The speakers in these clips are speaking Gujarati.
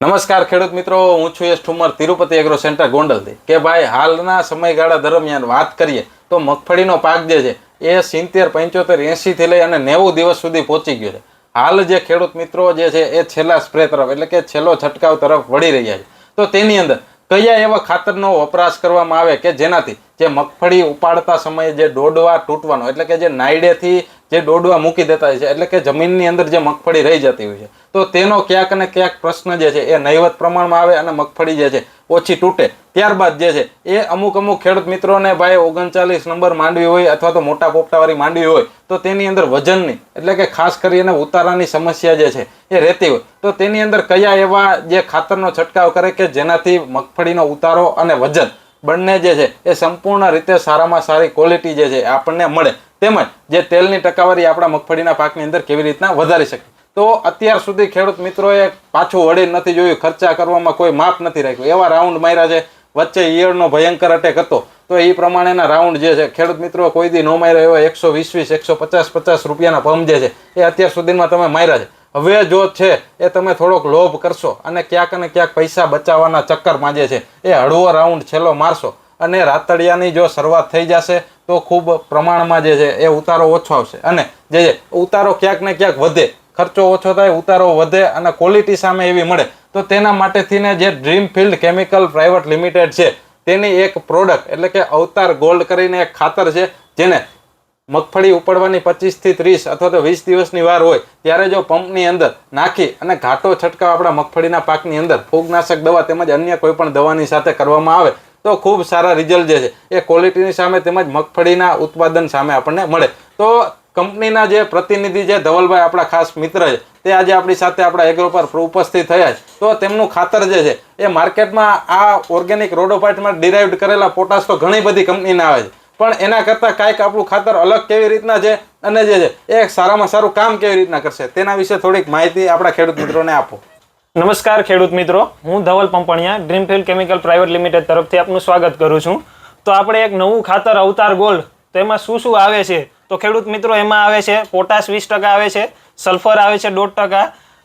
નમસ્કાર ખેડૂત મિત્રો, હું છું યશ ઠુમર, તિરુપતિ એગ્રો સેન્ટર ગોંડલથી. કે ભાઈ, હાલના સમયગાળા દરમિયાન વાત કરીએ, તો મગફળીનો પાક જે છે, એ સિત્તેર, પંચોતેર, એંશીથી લઈ અને નેવું દિવસ સુધી પહોંચી ગયો છે. હાલ જે ખેડૂત મિત્રો જે છે, એ છેલ્લા સ્પ્રે તરફ, એટલે કે છેલ્લો છંટકાવ તરફ વળી રહ્યા છે. તો તેની અંદર કયા એવા ખાતરનો વપરાશ કરવામાં આવે કે જેનાથી જે મગફળી ઉપાડતા સમયે જે ડોડવા તૂટવાનો, એટલે કે જે નાયડેથી જે ડોડવા મૂકી દેતા હોય છે, એટલે કે જમીનની અંદર જે મગફળી રહી જતી હોય છે. તો તેનો ક્યાંક ને ક્યાંક પ્રશ્ન જે છે, એ નહીવત પ્રમાણમાં આવે અને મગફળી જે છે, ઓછી તૂટે. ત્યારબાદ જે છે, એ અમુક અમુક ખેડૂત મિત્રોને ભાઈ ઓગણચાલીસ નંબર માંડવી હોય અથવા તો મોટા પોપટાવાળી માંડવી હોય, તો તેની અંદર વજનની, એટલે કે ખાસ કરીને ઉતારાની સમસ્યા જે છે, એ રહેતી હોય. તો તેની અંદર કયા એવા જે ખાતરનો છંટકાવ કરે કે જેનાથી મગફળીનો ઉતારો અને વજન બંને જે છે, એ સંપૂર્ણ રીતે સારામાં સારી ક્વોલિટી જે છે આપણને મળે. તેમજ જે તેલની ટકાવારી આપણા મગફળીના પાકની અંદર કેવી રીતના વધારી શકે. તો અત્યાર સુધી ખેડૂત મિત્રોએ પાછું વળી નથી જોયું, ખર્ચા કરવામાં કોઈ માપ નથી રાખ્યું. એવા રાઉન્ડ માર્યા છે, વચ્ચે ઈયળનો ભયંકર અટેક હતો. તો એ પ્રમાણેના રાઉન્ડ જે છે, ખેડૂત મિત્રો, કોઈ દી ન માર્યા એવા એકસો વીસ વીસ, એકસો પચાસ પચાસ રૂપિયાના પંપ જે છે, એ અત્યાર સુધીમાં તમે માર્યા છે. હવે જો છે, એ તમે થોડોક લોભ કરશો અને ક્યાંક ને ક્યાંક પૈસા બચાવવાના ચક્કરમાં જે છે. એ હળવો રાઉન્ડ છેલ્લો મારશો. અને રાતડિયાની જો શરૂઆત થઈ જશે, તો ખૂબ પ્રમાણમાં જે છે, એ ઉતારો ઓછો આવશે. અને જે ઉતારો ક્યાંક ને ક્યાંક વધે. ખર્ચો ઓછો થાય, ઉતારો વધે અને ક્વોલિટી સામે એવી મળે. તો તેના માટેથીને જે dream field chemical private limited છે, તેની એક પ્રોડક્ટ એટલે કે અવતાર ગોલ્ડ કરીને એક ખાતર છે, જેને મગફળી ઉપાડવાની પચીસથી ત્રીસ અથવા તો વીસ દિવસની વાર હોય, ત્યારે જો પંપની અંદર નાખી અને ઘાટો છંટકાવ આપણા મગફળીના પાકની અંદર ફૂગનાશક દવા તેમજ અન્ય કોઈપણ દવાની સાથે કરવામાં આવે, તો ખૂબ સારા રિઝલ્ટ જે છે, એ ક્વોલિટીની સામે તેમજ મગફળીના ઉત્પાદન સામે આપણને મળે. તો કંપનીના જે પ્રતિનિધિ છે, ધવલભાઈ આપણા ખાસ મિત્ર છે, તે આજે આપણી સાથે આપણા એગ્રો પર ઉપસ્થિત થયા છે. તો તેમનું ખાતર જે છે, એ માર્કેટમાં આ ઓર્ગેનિક રોડોપાઇટમાં ડિરાઇવડ કરેલા પોટાશ તો ઘણી બધી કંપનીના આવે છે. પણ એના કરતાં કાંઈક આપણું ખાતર અલગ કેવી રીતના છે અને જે છે એ સારામાં સારું કામ કેવી રીતના કરશે તેના વિશે થોડીક માહિતી આપણા ખેડૂત મિત્રોને આપો. નમસ્કાર ખેડૂત મિત્રો, હું Dhaval Pampaniya Dreamfield chemical private limited તરફથી આપનું સ્વાગત કરું છું. તો આપણે એક નવું ખાતર, અવતાર ગોલ્ડ તો એમાં શું શું આવે છે? તો ખેડૂત મિત્રો, એમાં આવે છે પોટાશ વીસ ટકા આવે છે, સલ્ફર આવે છે દોઢ ટકા,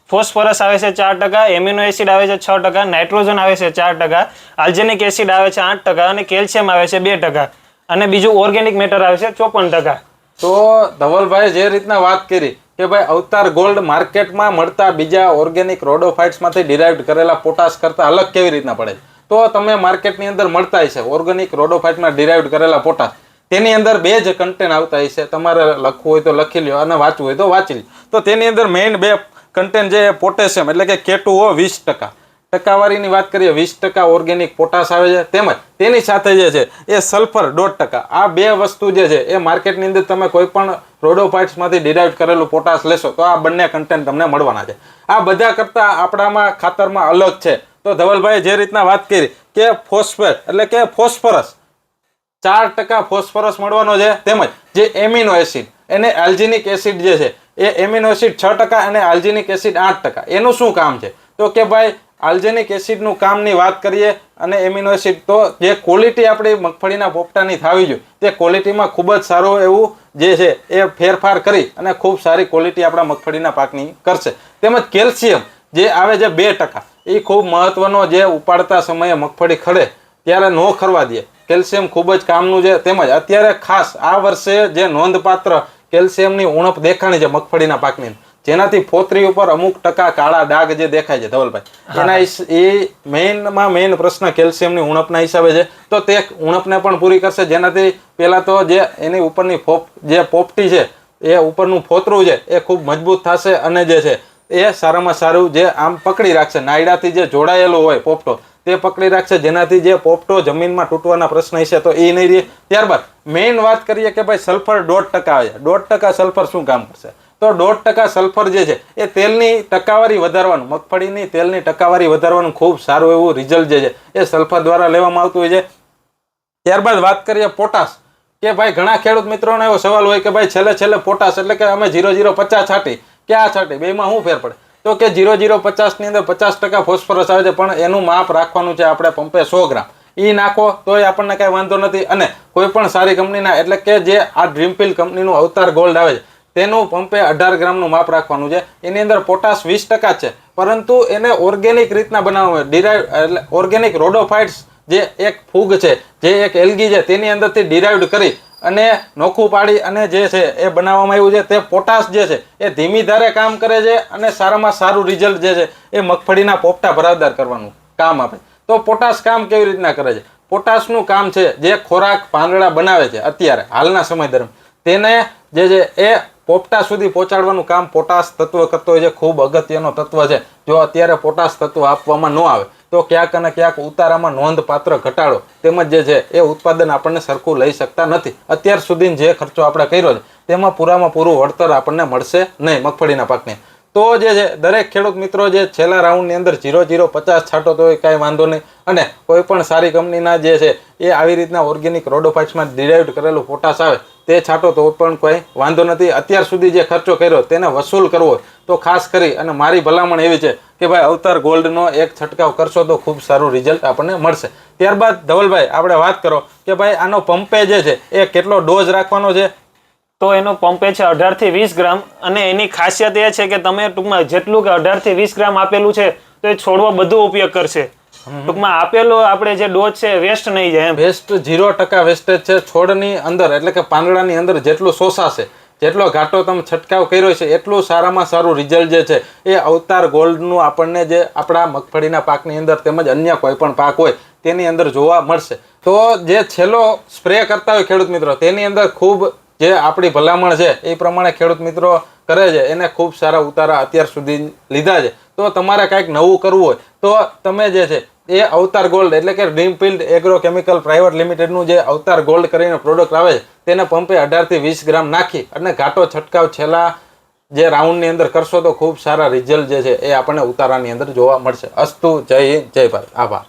ફોસ્ફરસ આવે છે ચાર ટકા, એમિનો એસિડ આવે છે છ ટકા, નાઇટ્રોજન આવે છે ચાર ટકા, આલ્જેનિક એસિડ આવે છે આઠ ટકા અને કેલ્શિયમ આવે છે બે ટકા. અને બીજું ઓર્ગેનિક મેટર આવે છે ચોપન ટકા. તો ધવલભાઈ જે રીતના વાત કરી કે ભાઈ અવતાર ગોલ્ડ માર્કેટમાં મળતા બીજા ઓર્ગેનિક રોડોફાઇટ્સમાંથી ડિરાઇવડ કરેલા પોટાશ કરતાં અલગ કેવી રીતના પડે તો તમે માર્કેટની અંદર મળતા હશે ઓર્ગેનિક રોડોફાઇટમાં ડિરાઇવડ કરેલા પોટાશ તેની અંદર બે જ કન્ટેન્ટ આવતા હશે, તમારે લખવું હોય તો લખી લ્યો અને વાંચવું હોય તો વાંચી લ્યો. તો તેની અંદર મેઇન બે કન્ટેન્ટ જે પોટેશિયમ એટલે કે કેટુઓ વીસ ટકા. ટકાવારીની વાત કરીએ, વીસ ટકા ઓર્ગેનિક પોટાશ આવે છે. તેમજ તેની સાથે જે છે, એ સલ્ફર દોઢ ટકા. આ બે વસ્તુ જે છે, એ માર્કેટની અંદર તમે કોઈ પણ રોડોફાઇટ્સમાંથી ડિરાઇવ કરેલું પોટાશ લેશો, તો આ બંને કન્ટેન્ટ તમને મળવાના છે. આ બધા કરતાં આપણામાં, ખાતરમાં અલગ છે. તો ધવલભાઈ જે રીતના વાત કરી કે ફોસ્ફેટ એટલે કે ફોસ્ફરસ ચાર ટકા ફોસ્ફરસ મળવાનો છે. તેમજ જે એમિનો એસિડ એને એલ્જિનિક એસિડ જે છે, એ એમિનો એસિડ છ ટકા અને આલ્જિનિક એસિડ આઠ ટકા. એનું શું કામ છે? તો કે ભાઈ આલ્જેનિક એસિડનું કામની વાત કરીએ અને એમિનો એસિડ, તો જે ક્વોલિટી આપણી મગફળીના પોપટાની થવી જોઈએ, તે ક્વોલિટીમાં ખૂબ જ સારું એવું જે છે એ ફેરફાર કરી અને ખૂબ સારી ક્વોલિટી આપણા મગફળીના પાકની કરશે. તેમજ કેલ્શિયમ, જે આવે છે બે ટકા, એ ખૂબ મહત્ત્વનો જે ઉપાડતા સમયે મગફળી ખડે ત્યારે ન ખરવા દે. કેલ્શિયમ ખૂબ જ કામનું છે. તેમજ અત્યારે ખાસ આ વર્ષે જે નોંધપાત્ર કેલ્શિયમની ઉણપ દેખાણી છે મગફળીના પાકની. જેનાથી ફોતરી ઉપર અમુક ટકા કાળા ડાઘ જે દેખાય છે ધવલભાઈ. એના એ મેઇનમાં મેઇન પ્રશ્ન કેલ્શિયમની ઉણપના હિસાબે છે. તો તે ઉણપને પણ પૂરી કરશે. જેનાથી પહેલાં તો જે એની ઉપરની ફોપ જે પોપટી છે એ ઉપરનું ફોતરું છે એ ખૂબ મજબૂત થશે અને જે છે એ સારામાં સારું જે આમ પકડી રાખશે. નાયડાથી જે જોડાયેલો હોય પોપટો તે પકડી રાખશે. જેનાથી જે પોપટો જમીનમાં તૂટવાના પ્રશ્ન હશે તો એ નહીં રહે. ત્યારબાદ મેઇન વાત કરીએ કે ભાઈ સલ્ફર દોઢ ટકા આવે છે. દોઢ ટકા સલ્ફર શું કામ કરશે? તો દોઢ ટકા સલ્ફર જે છે, એ તેલની ટકાવારી વધારવાનું, મગફળીની તેલની ટકાવારી વધારવાનું ખૂબ સારું એવું રિઝલ્ટ જે છે, એ સલ્ફર દ્વારા લેવામાં આવતું હોય છે. ત્યારબાદ વાત કરીએ પોટાશ કે ભાઈ, ઘણા ખેડૂત મિત્રોનો એવો સવાલ હોય કે ભાઈ, છેલ્લે છેલ્લે પોટાશ એટલે કે અમે ઝીરો ઝીરો પચાસ છાંટી, કે આ છાંટી, બેમાં શું ફેર પડે? તો કે જીરો ઝીરો પચાસની અંદર પચાસ ટકા ફોસ્ફરસ આવે છે, પણ એનું માપ રાખવાનું છે આપણે પંપે સો ગ્રામ. એ નાખો, તોય આપણને કાંઈ વાંધો નથી. અને કોઈ પણ સારી કંપનીના એટલે કે જે આ ડ્રીમફિલ્ડ કંપનીનું અવતાર ગોલ્ડ આવે છે તેનું પંપે અઢાર ગ્રામનું માપ રાખવાનું છે. એની અંદર પોટાશ વીસ ટકા છે. પરંતુ એને ઓર્ગેનિક રીતના બનાવવામાં ડિરાઈવ એટલે ઓર્ગેનિક રોડોફાઇટ્સ જે એક ફૂગ છે, જે એક એલગી છે, તેની અંદરથી ડિરાઈવડ કરી અને નોખું પાડી અને જે છે એ બનાવવામાં આવ્યું છે. તે પોટાશ જે છે, એ ધીમી ધારે કામ કરે છે અને સારામાં સારું રિઝલ્ટ જે છે, એ મગફળીના પોપટા ભરાવદાર કરવાનું કામ આપે. તો પોટાશ કામ કેવી રીતના કરે છે? પોટાશનું કામ છે, જે ખોરાક પાંદડા બનાવે છે અત્યારે, હાલના સમય દરમિયાન. તેને જે છે એ પોપટા સુધી પહોંચાડવાનું કામ પોટાશ તત્વ કરતો છે, ખૂબ અગત્યનો તત્વ છે. જો અત્યારે પોટાશ તત્વ આપવામાં ન આવે, તો ક્યાંક અને ક્યાંક ઉતારામાં નોંધપાત્ર ઘટાડો તેમજ જે છે, એ ઉત્પાદન આપણને સરખું લઈ શકતા નથી. અત્યાર સુધી જે ખર્ચો આપણે કર્યો છે, તેમાં પૂરામાં પૂરું વળતર આપણને મળશે નહીં મગફળીના પાકને. તો જે છે, દરેક ખેડૂત મિત્રો જે છેલ્લા રાઉન્ડની અંદર જીરો જીરો પચાસ છાંટો તો એ કાંઈ વાંધો નહીં. અને કોઈ પણ સારી કંપનીના જે છે, એ આવી રીતના ઓર્ગેનિક રોડોફાઇટ્સમાં ડિરાઇવ કરેલું પોટાશ આવે તે છાંટો તો પણ કોઈ વાંધો નથી. અત્યાર સુધી જે ખર્ચો કર્યો તેને વસૂલ કરવો. તો ખાસ કરી અને મારી ભલામણ એવી છે કે ભાઈ અવતાર ગોલ્ડનો એક છંટકાવ કરશો તો ખૂબ સારું રિઝલ્ટ આપણને મળશે. ત્યારબાદ ધવલભાઈ, આપણે વાત કરો કે ભાઈ આનો પંપે જે છે એ કેટલો ડોઝ રાખવાનો છે? તો એનો પંપે છે અઢારથી વીસ ગ્રામ અને એની ખાસિયત એ છે કે તમે ટૂંકમાં જેટલું કે અઢારથી વીસ ગ્રામ આપેલું છે તો એ છોડવો બધો ઉપયોગ કરશે. ટૂંકમાં આપેલો આપણે જે ડોઝ છે વેસ્ટ નહીં જાય એમ. વેસ્ટ ઝીરો ટકા વેસ્ટેજ છે છોડની અંદર એટલે કે પાંદડાની અંદર જેટલું શોષાશે જેટલો ઘાટો તમે છંટકાવ કર્યો છે એટલું સારામાં સારું રિઝલ્ટ જે છે એ અવતાર ગોલ્ડનું આપણને જે આપણા મગફળીના પાકની અંદર તેમજ અન્ય કોઈ પણ પાક હોય તેની અંદર જોવા મળશે. તો જે છેલ્લો સ્પ્રે કરતા હોય ખેડૂત મિત્રો તેની અંદર ખૂબ જે આપણી ભલામણ છે એ પ્રમાણે ખેડૂત મિત્રો કરે છે એને ખૂબ સારા ઉતારા અત્યાર સુધી લીધા છે. તો તમારે કાંઈક નવું કરવું હોય. તો તમે જે છે, એ અવતાર ગોલ્ડ એટલે કે dream field agro chemical private લિમિટેડનું જે અવતાર ગોલ્ડ કરીને પ્રોડક્ટ આવે છે, તેને પંપે અઢારથી વીસ ગ્રામ નાખી અને ઘાટો છંટકાવ છેલ્લા જે રાઉન્ડની અંદર કરશો તો ખૂબ સારા રિઝલ્ટ જે છે, એ આપણને ઉતારાની અંદર જોવા મળશે. અસ્તુ, જય હિન્દ, જય ભારત. આભાર.